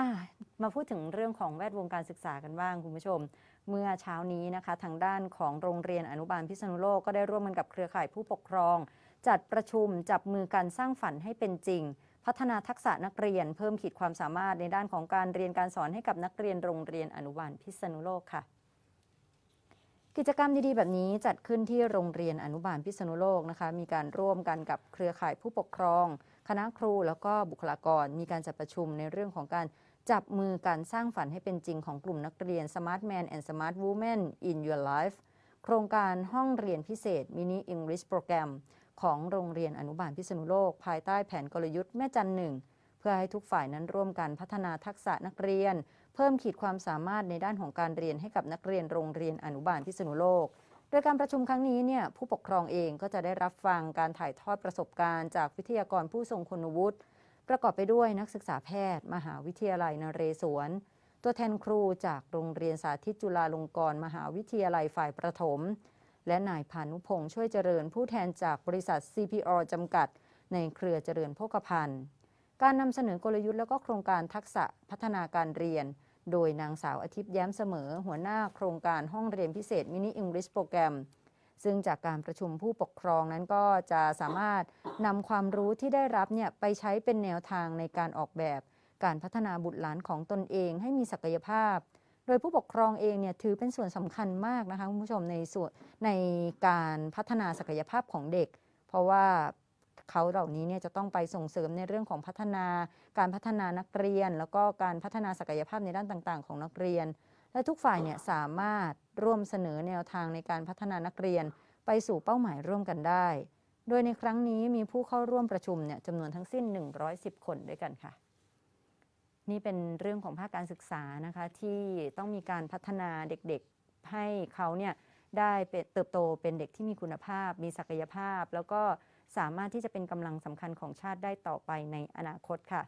ามาพูดถึงเรื่องของแวดวงการศึกษากันบ้างคุณผู้ชม เมื่อเช้านี้นะคะ ทางด้านของโรงเรียนอนุบาลพิษณุโลกก็ได้ร่วมกันกับเครือข่ายผู้ปกครอง จัดประชุมจับมือกันสร้างฝันให้เป็นจริง พัฒนาทักษะนักเรียน เพิ่มขีดความสามารถในด้านของการเรียนการสอนให้กับนักเรียนโรงเรียนอนุบาลพิษณุโลกค่ะ กิจกรรมดีๆ แบบนี้จัดขึ้นที่โรงเรียนอนุบาลพิษณุโลกนะคะ มีการร่วมกันกับเครือข่ายผู้ปกครอง คณะครูแล้วก็บุคลากร มีการจัดประชุมในเรื่องของการจับมือการสร้างฝันให้เป็นจริงของกลุ่มนักเรียน Smart Man and Smart Woman in Your Life โครงการห้องเรียนพิเศษ Mini English Program ของโรงเรียนอนุบาลพิษณุโลก ภายใต้แผนกลยุทธ์แม่จันหนึ่ง พื่อให้ทุกฝ่ายนั้นร่วมกันพัฒนาทักษะนักเรียน เพิ่มขีดความสามารถในด้านของการเรียนให้กับนักเรียนโรงเรียนอนุบาลพิษณุโลก โดยการประชุมครั้งนี้เนี่ยผู้ปกครองเองก็จะได้รับฟังการถ่ายทอดประสบการณ์ จากวิทยากรผู้ทรงคุณวุฒิประกอบไปด้วยนักศึกษาแพทย์ มหาวิทยาลัยนเรศวร ตัวแทนครูจากโรงเรียนสาธิตจุฬาลงกรณ์มหาวิทยาลัยฝ่ายประถม และนายพานุพงษ์ช่วยเจริญผู้แทนจากบริษัท CPR จำกัด ในเครือเจริญโภคภัณฑ์ การนำเสนอกลยุทธ์และก็โครงการทักษะพัฒนาการเรียน โดยนางสาวอาทิตย์แย้มเสมอ หัวหน้าโครงการห้องเรียนพิเศษมินิอังกฤษโปรแกรม ซึ่งจากการประชุมผู้ปกครองนั้นก็จะสามารถนำความรู้ที่ได้รับเนี่ยไปใช้เป็นแนวทางในการออกแบบ การพัฒนาบุตรหลานของตนเองให้มีศักยภาพ โดยผู้ปกครองเองเนี่ยถือเป็นส่วนสำคัญมากนะคะคุณผู้ชมในส่วนในการพัฒนาศักยภาพของเด็ก เพราะว่า เขาเหล่านี้เนี่ยจะต้องไปส่งเสริมในเรื่องของพัฒนา การพัฒนานักเรียน แล้วก็การพัฒนาศักยภาพในด้านต่างๆ ของนักเรียน และทุกฝ่ายเนี่ยสามารถร่วมเสนอแนวทางในการพัฒนานักเรียน ไปสู่เป้าหมายร่วมกันได้ โดยในครั้งนี้มีผู้เข้าร่วมประชุมเนี่ยจำนวนทั้งสิ้น 110 คนด้วยกันค่ะ นี่เป็นเรื่องของภาคการศึกษานะคะที่ต้องมีการพัฒนาเด็กๆให้เขาเนี่ยได้เติบโตเป็นเด็กที่มีคุณภาพ มีศักยภาพ แล้วก็ สามารถที่จะเป็นกำลังสำคัญของชาติได้ต่อไปในอนาคตค่ะ